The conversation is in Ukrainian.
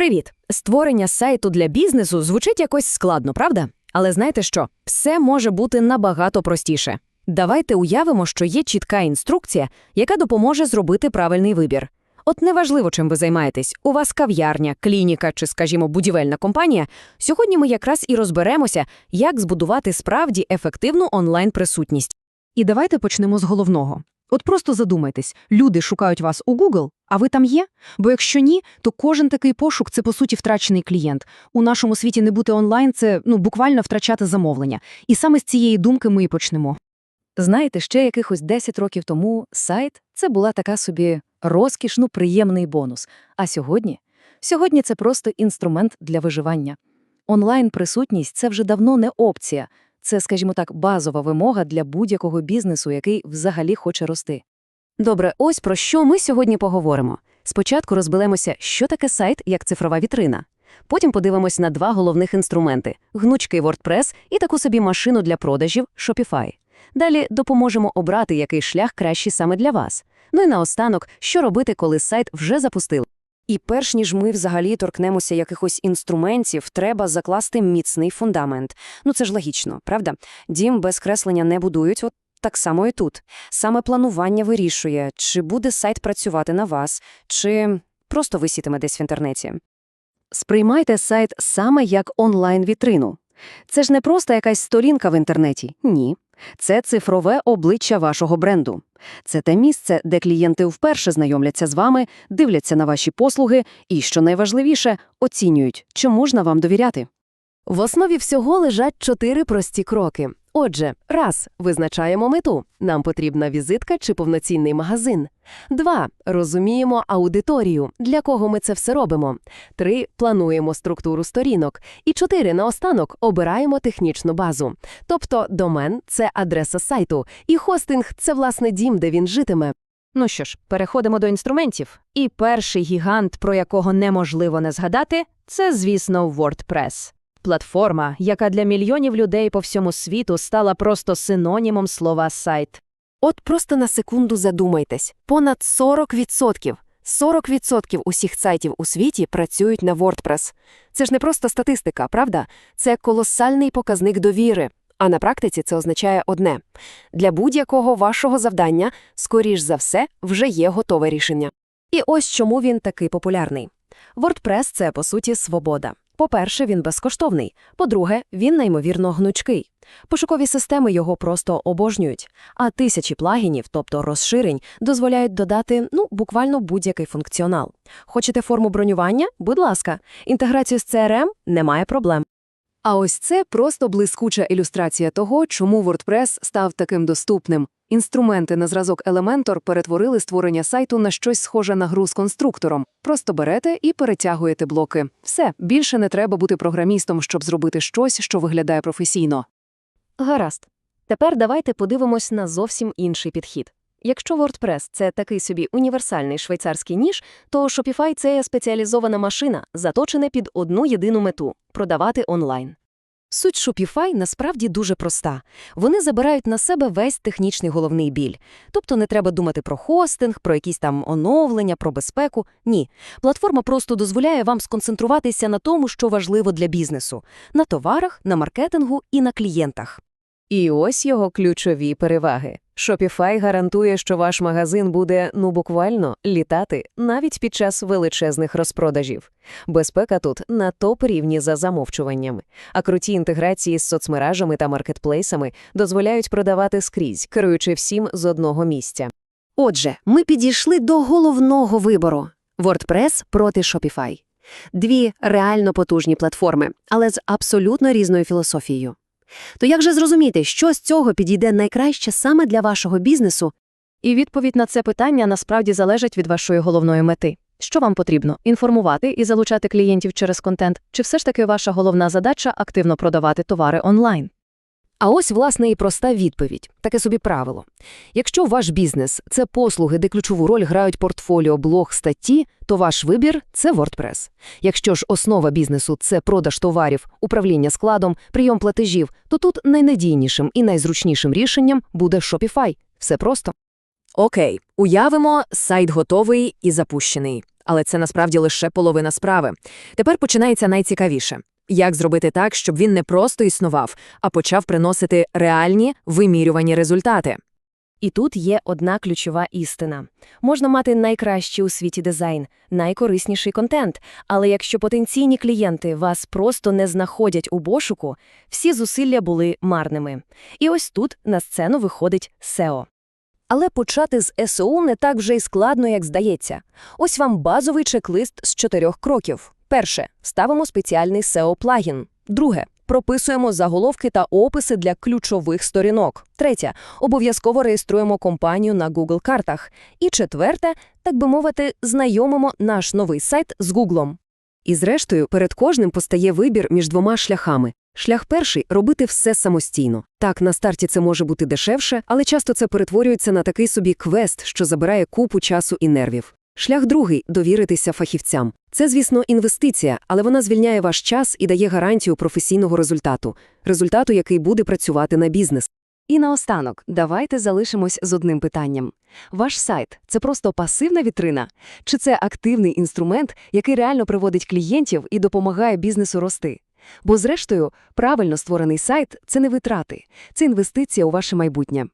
Привіт! Створення сайту для бізнесу звучить якось складно, правда? Але знаєте що? Все може бути набагато простіше. Давайте уявимо, що є чітка інструкція, яка допоможе зробити правильний вибір. От неважливо, чим ви займаєтесь, у вас кав'ярня, клініка чи, скажімо, будівельна компанія. Сьогодні ми якраз і розберемося, як збудувати справді ефективну онлайн-присутність. І давайте почнемо з головного. От просто задумайтесь, люди шукають вас у Google, а ви там є? Бо якщо ні, то кожен такий пошук – це, по суті, втрачений клієнт. У нашому світі не бути онлайн – це, ну, буквально втрачати замовлення. І саме з цієї думки ми і почнемо. Знаєте, ще якихось 10 років тому сайт – це була така собі розкішно приємний бонус. А сьогодні? Сьогодні це просто інструмент для виживання. Онлайн-присутність – це вже давно не опція. Це, скажімо так, базова вимога для будь-якого бізнесу, який взагалі хоче рости. Добре, ось про що ми сьогодні поговоримо. Спочатку розберемося, що таке сайт як цифрова вітрина. Потім подивимось на два головних інструменти – гнучкий WordPress і таку собі машину для продажів Shopify. Далі допоможемо обрати, який шлях кращий саме для вас. Ну і наостанок, що робити, коли сайт вже запустили. І перш ніж ми взагалі торкнемося якихось інструментів, треба закласти міцний фундамент. Ну це ж логічно, правда? Дім без креслення не будують, от так само і тут. Саме планування вирішує, чи буде сайт працювати на вас, чи просто висітиме десь в інтернеті. Сприймайте сайт саме як онлайн-вітрину. Це ж не просто якась сторінка в інтернеті, ні. Це цифрове обличчя вашого бренду. Це те місце, де клієнти вперше знайомляться з вами, дивляться на ваші послуги і, що найважливіше, оцінюють, чи можна вам довіряти. В основі всього лежать чотири прості кроки. Отже, раз визначаємо мету. Нам потрібна візитка чи повноцінний магазин. Два розуміємо аудиторію, для кого ми це все робимо. Три плануємо структуру сторінок. І чотири наостанок обираємо технічну базу. Тобто домен це адреса сайту, і хостинг це власне дім, де він житиме. Ну що ж, переходимо до інструментів. І перший гігант, про якого неможливо не згадати, це, звісно, WordPress. Платформа, яка для мільйонів людей по всьому світу стала просто синонімом слова «сайт». От просто на секунду задумайтесь. Понад 40%. 40% усіх сайтів у світі працюють на WordPress. Це ж не просто статистика, правда? Це колосальний показник довіри. А на практиці це означає одне. Для будь-якого вашого завдання, скоріш за все, вже є готове рішення. І ось чому він такий популярний. WordPress – це, по суті, свобода. По-перше, він безкоштовний. По-друге, він неймовірно гнучкий. Пошукові системи його просто обожнюють, а тисячі плагінів, тобто розширень, дозволяють додати ну, буквально будь-який функціонал. Хочете форму бронювання? Будь ласка. Інтеграцію з CRM – немає проблем. А ось це просто блискуча ілюстрація того, чому WordPress став таким доступним. Інструменти на зразок Elementor перетворили створення сайту на щось схоже на гру з конструктором. Просто берете і перетягуєте блоки. Все, більше не треба бути програмістом, щоб зробити щось, що виглядає професійно. Гаразд. Тепер давайте подивимось на зовсім інший підхід. Якщо WordPress – це такий собі універсальний швейцарський ніж, то Shopify – це спеціалізована машина, заточена під одну єдину мету – продавати онлайн. Суть Shopify насправді дуже проста. Вони забирають на себе весь технічний головний біль. Тобто не треба думати про хостинг, про якісь там оновлення, про безпеку. Ні. Платформа просто дозволяє вам сконцентруватися на тому, що важливо для бізнесу – на товарах, на маркетингу і на клієнтах. І ось його ключові переваги. Shopify гарантує, що ваш магазин буде, ну буквально, літати навіть під час величезних розпродажів. Безпека тут на топ-рівні за замовчуваннями, а круті інтеграції з соцмережами та маркетплейсами дозволяють продавати скрізь, керуючи всім з одного місця. Отже, ми підійшли до головного вибору – WordPress проти Shopify. Дві реально потужні платформи, але з абсолютно різною філософією. То як же зрозуміти, що з цього підійде найкраще саме для вашого бізнесу? І відповідь на це питання насправді залежить від вашої головної мети. Що вам потрібно інформувати і залучати клієнтів через контент, чи все ж таки ваша головна задача активно продавати товари онлайн? А ось, власне, і проста відповідь, таке собі правило. Якщо ваш бізнес – це послуги, де ключову роль грають портфоліо, блог, статті, то ваш вибір – це WordPress. Якщо ж основа бізнесу – це продаж товарів, управління складом, прийом платежів, то тут найнадійнішим і найзручнішим рішенням буде Shopify. Все просто. Окей, уявимо, сайт готовий і запущений. Але це насправді лише половина справи. Тепер починається найцікавіше. Як зробити так, щоб він не просто існував, а почав приносити реальні вимірювані результати? І тут є одна ключова істина. Можна мати найкращий у світі дизайн, найкорисніший контент, але якщо потенційні клієнти вас просто не знаходять у пошуку, всі зусилля були марними. І ось тут на сцену виходить SEO. Але почати з СОУ не так вже й складно, як здається. Ось вам базовий чек-лист з чотирьох кроків. Перше – ставимо спеціальний SEO-плагін. Друге – прописуємо заголовки та описи для ключових сторінок. Третє – обов'язково реєструємо компанію на Google-картах. І четверте – так би мовити, знайомимо наш новий сайт з Гуглом. І зрештою, перед кожним постає вибір між двома шляхами. Шлях перший – робити все самостійно. Так, на старті це може бути дешевше, але часто це перетворюється на такий собі квест, що забирає купу часу і нервів. Шлях другий – довіритися фахівцям. Це, звісно, інвестиція, але вона звільняє ваш час і дає гарантію професійного результату. Результату, який буде працювати на бізнес. І наостанок, давайте залишимось з одним питанням. Ваш сайт – це просто пасивна вітрина? Чи це активний інструмент, який реально приводить клієнтів і допомагає бізнесу рости? Бо, зрештою, правильно створений сайт – це не витрати, це інвестиція у ваше майбутнє.